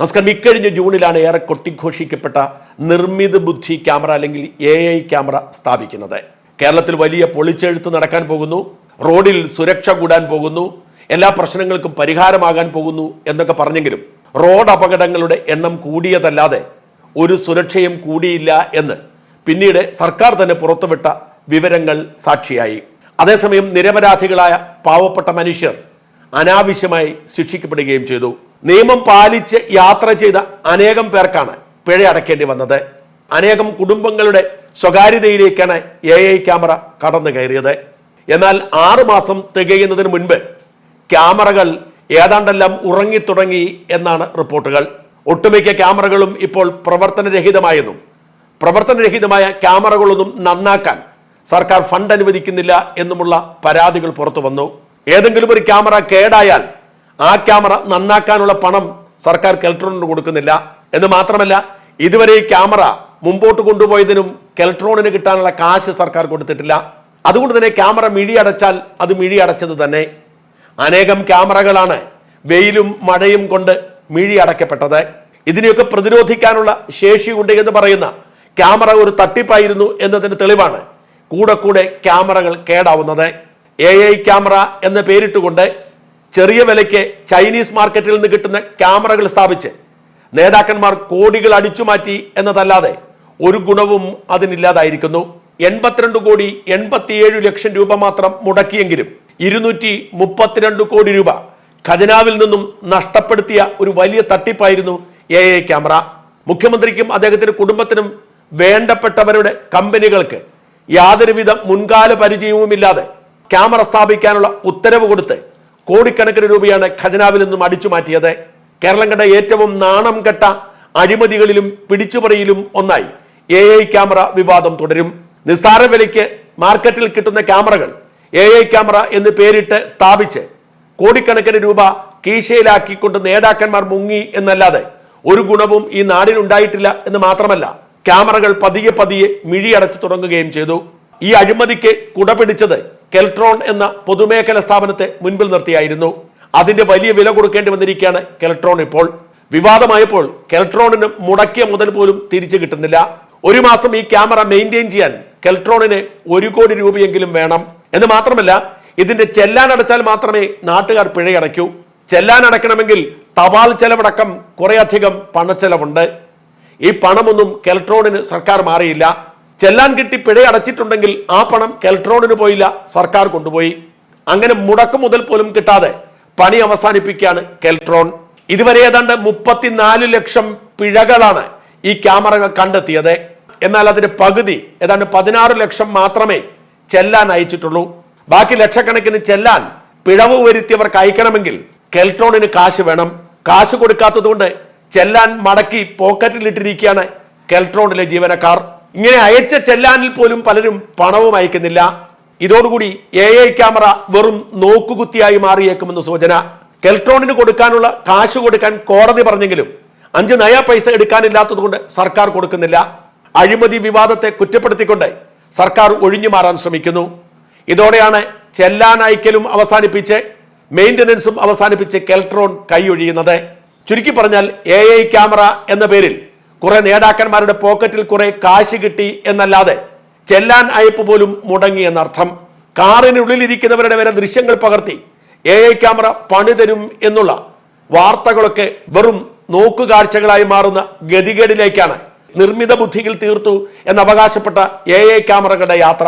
നമസ്കാരം. ഇക്കഴിഞ്ഞ ജൂണിലാണ് ഏറെ കൊട്ടിഘോഷിക്കപ്പെട്ട നിർമ്മിത ബുദ്ധി ക്യാമറ അല്ലെങ്കിൽ എ ഐ ക്യാമറ സ്ഥാപിക്കുന്നത്. കേരളത്തിൽ വലിയ പൊളിച്ചെഴുത്ത് നടക്കാൻ പോകുന്നു. റോഡിൽ സുരക്ഷ കൂടാൻ പോകുന്നു. എല്ലാ പ്രശ്നങ്ങൾക്കും പരിഹാരമാകാൻ പോകുന്നു എന്നൊക്കെ പറഞ്ഞെങ്കിലും റോഡ് അപകടങ്ങളുടെ എണ്ണം കൂടിയതല്ലാതെ ഒരു സുരക്ഷയും കൂടിയില്ല എന്ന് പിന്നീട് സർക്കാർ തന്നെ പുറത്തുവിട്ട വിവരങ്ങൾ സാക്ഷിയായി. അതേസമയം നിരപരാധികളായ പാവപ്പെട്ട മനുഷ്യർ അനാവശ്യമായി ശിക്ഷിക്കപ്പെടുകയും ചെയ്തു. നിയമം പാലിച്ച് യാത്ര ചെയ്ത അനേകം പേർക്കാണ് പിഴ അടയ്ക്കേണ്ടി വന്നത്. അനേകം കുടുംബങ്ങളുടെ സ്വകാര്യതയിലേക്കാണ് എ ഐ ക്യാമറ കടന്നു കയറിയത്. എന്നാൽ ആറു മാസം തികയുന്നതിന് മുൻപ് ക്യാമറകൾ ഏതാണ്ടെല്ലാം ഉറങ്ങിത്തുടങ്ങി എന്നാണ് റിപ്പോർട്ടുകൾ. ഒട്ടുമിക്ക ക്യാമറകളും ഇപ്പോൾ പ്രവർത്തനരഹിതമായെന്നും പ്രവർത്തനരഹിതമായ ക്യാമറകളൊന്നും നന്നാക്കാൻ സർക്കാർ ഫണ്ട് അനുവദിക്കുന്നില്ല എന്നുമുള്ള പരാതികൾ പുറത്തു വന്നു ഏതെങ്കിലും ഒരു ക്യാമറ കേടായാൽ ആ ക്യാമറ നന്നാക്കാനുള്ള പണം സർക്കാർ കെൽട്രോണിന് കൊടുക്കുന്നില്ല. എന്ന് മാത്രമല്ല ഇതുവരെ ഈ ക്യാമറ മുമ്പോട്ട് കൊണ്ടുപോയതിനും കെൽട്രോണിന് കിട്ടാനുള്ള കാശ് സർക്കാർ കൊടുത്തിട്ടില്ല. അതുകൊണ്ട് തന്നെ ക്യാമറ മിഴി അടച്ചാൽ അത് മിഴി അടച്ചത് തന്നെ. അനേകം ക്യാമറകളാണ് വെയിലും മഴയും കൊണ്ട് മിഴി അടയ്ക്കപ്പെട്ടത്. ഇതിനെയൊക്കെ പ്രതിരോധിക്കാനുള്ള ശേഷിയുണ്ട് എന്ന് പറയുന്ന ക്യാമറ ഒരു തട്ടിപ്പായിരുന്നു എന്നതിന് തെളിവാണ് കൂടെ കൂടെ ക്യാമറകൾ കേടാവുന്നത്. എ ഐ ക്യാമറ എന്ന് പേരിട്ടുകൊണ്ട് ചെറിയ വിലയ്ക്ക് ചൈനീസ് മാർക്കറ്റിൽ നിന്ന് കിട്ടുന്ന ക്യാമറകൾ സ്ഥാപിച്ച് നേതാക്കന്മാർ കോടികൾ അടിച്ചുമാറ്റി എന്നതല്ലാതെ ഒരു ഗുണവും അതിനില്ലാതായിരിക്കുന്നു. എൺപത്തിരണ്ട് കോടി എൺപത്തിയേഴ് ലക്ഷം രൂപ മാത്രം മുടക്കിയെങ്കിലും ഇരുന്നൂറ്റി മുപ്പത്തിരണ്ട് കോടി രൂപ ഖജനാവിൽ നിന്നും നഷ്ടപ്പെടുത്തിയ ഒരു വലിയ തട്ടിപ്പായിരുന്നു എ ഐ ക്യാമറ. മുഖ്യമന്ത്രിക്കും അദ്ദേഹത്തിന്റെ കുടുംബത്തിനും വേണ്ടപ്പെട്ടവരുടെ കമ്പനികൾക്ക് യാതൊരുവിധ മുൻകാല പരിചയവുമില്ലാതെ ക്യാമറ സ്ഥാപിക്കാനുള്ള ഉത്തരവ് കൊടുത്ത് കോടിക്കണക്കിന് രൂപയാണ് ഖജനാവിൽ നിന്നും അടിച്ചു മാറ്റിയത്. കേരളം കണ്ട ഏറ്റവും നാണം കെട്ട അഴിമതികളിലും പിടിച്ചുപറിയിലും ഒന്നായി എ ഐ ക്യാമറ വിവാദം തുടരും. നിസ്സാര വിലയ്ക്ക് മാർക്കറ്റിൽ കിട്ടുന്ന ക്യാമറകൾ എ ഐ ക്യാമറ എന്ന് പേരിട്ട് സ്ഥാപിച്ച് കോടിക്കണക്കിന് രൂപ കീശയിലാക്കിക്കൊണ്ട് നേതാക്കന്മാർ മുങ്ങി എന്നല്ലാതെ ഒരു ഗുണവും ഈ നാടിനുണ്ടായിട്ടില്ല എന്ന് മാത്രമല്ല ക്യാമറകൾ പതിയെ പതിയെ മിഴിയടച്ചു തുടങ്ങുകയും ചെയ്തു. ഈ അഴിമതിക്ക് കുടപിടിച്ചത് കെൽട്രോൺ എന്ന പൊതുമേഖല സ്ഥാപനത്തെ മുൻപിൽ നിർത്തിയായിരുന്നു. അതിന്റെ വലിയ വില കൊടുക്കേണ്ടി വന്നിരിക്കുകയാണ് കെൽട്രോൺ ഇപ്പോൾ. വിവാദമായപ്പോൾ കെൽട്രോണിന് മുടക്കിയ മുതൽ പോലും തിരിച്ചു കിട്ടുന്നില്ല. ഒരു മാസം ഈ ക്യാമറ മെയിന്റെയിൻ ചെയ്യാൻ കെൽട്രോണിന് ഒരു കോടി രൂപയെങ്കിലും വേണം. എന്ന് മാത്രമല്ല ഇതിന്റെ ചെല്ലാൻ അടച്ചാൽ മാത്രമേ നാട്ടുകാർ പിഴയടയ്ക്കൂ. ചെല്ലാൻ അടയ്ക്കണമെങ്കിൽ തപാൽ ചെലവടക്കം കുറേയധികം പണച്ചെലവുണ്ട്. ഈ പണമൊന്നും കെൽട്രോണിന് സർക്കാർ മാറിയില്ല. ചെല്ലാൻ കിട്ടി പിഴ അടച്ചിട്ടുണ്ടെങ്കിൽ ആ പണം കെൽട്രോണിന് പോയില്ല സർക്കാർ കൊണ്ടുപോയി. അങ്ങനെ മുടക്ക് മുതൽ പോലും കിട്ടാതെ പണി അവസാനിപ്പിക്കുകയാണ് കെൽട്രോൺ. ഇതുവരെ ഏതാണ്ട് മുപ്പത്തിനാല് ലക്ഷം പിഴകളാണ് ഈ ക്യാമറകൾ കണ്ടെത്തിയത്. എന്നാൽ അതിന്റെ പകുതി ഏതാണ്ട് പതിനാറ് ലക്ഷം മാത്രമേ ചെല്ലാൻ അയച്ചിട്ടുള്ളൂ. ബാക്കി ലക്ഷക്കണക്കിന് ചെല്ലാൻ പിഴവ് വരുത്തിയവർക്ക് അയക്കണമെങ്കിൽ കെൽട്രോണിന് കാശ് വേണം. കാശ് കൊടുക്കാത്തതുകൊണ്ട് ചെല്ലാൻ മടക്കി പോക്കറ്റിലിട്ടിരിക്കുകയാണ് കെൽട്രോണിലെ ജീവനക്കാർ. ഇങ്ങനെ അയച്ച ചെല്ലാനിൽ പോലും പലരും പണവും അയക്കുന്നില്ല. ഇതോടുകൂടി എ ഐ ക്യാമറ വെറും നോക്കുകുത്തിയായി മാറിയേക്കുമെന്ന് സൂചന. കെൽട്രോണിന് കൊടുക്കാനുള്ള കാശ് കൊടുക്കാൻ കോടതി പറഞ്ഞെങ്കിലും അഞ്ച് നയ പൈസ എടുക്കാനില്ലാത്തതുകൊണ്ട് സർക്കാർ കൊടുക്കുന്നില്ല. അഴിമതി വിവാദത്തെ കുറ്റപ്പെടുത്തിക്കൊണ്ട് സർക്കാർ ഒഴിഞ്ഞു മാറാൻ ശ്രമിക്കുന്നു. ഇതോടെയാണ് ചെല്ലാൻ അയക്കലും അവസാനിപ്പിച്ച് മെയിന്റനൻസും അവസാനിപ്പിച്ച് കെൽട്രോൺ കൈയൊഴിയുന്നത്. ചുരുക്കി പറഞ്ഞാൽ എ ഐ ക്യാമറ എന്ന പേരിൽ കുറെ നേതാക്കന്മാരുടെ പോക്കറ്റിൽ കുറെ കാശ് കിട്ടി എന്നല്ലാതെ ചെല്ലാൻ അയപ്പ് പോലും മുടങ്ങി എന്നർത്ഥം. കാറിനുള്ളിലിരിക്കുന്നവരുടെ വരെ ദൃശ്യങ്ങൾ പകർത്തി എ ഐ ക്യാമറ പണിതരും എന്നുള്ള വാർത്തകളൊക്കെ വെറും നോക്കുകാഴ്ചകളായി മാറുന്ന ഗതികേടിലേക്കാണ് നിർമ്മിത ബുദ്ധിയിൽ തീർത്തു എന്ന് അവകാശപ്പെട്ട എ ഐ ക്യാമറകളുടെ യാത്ര.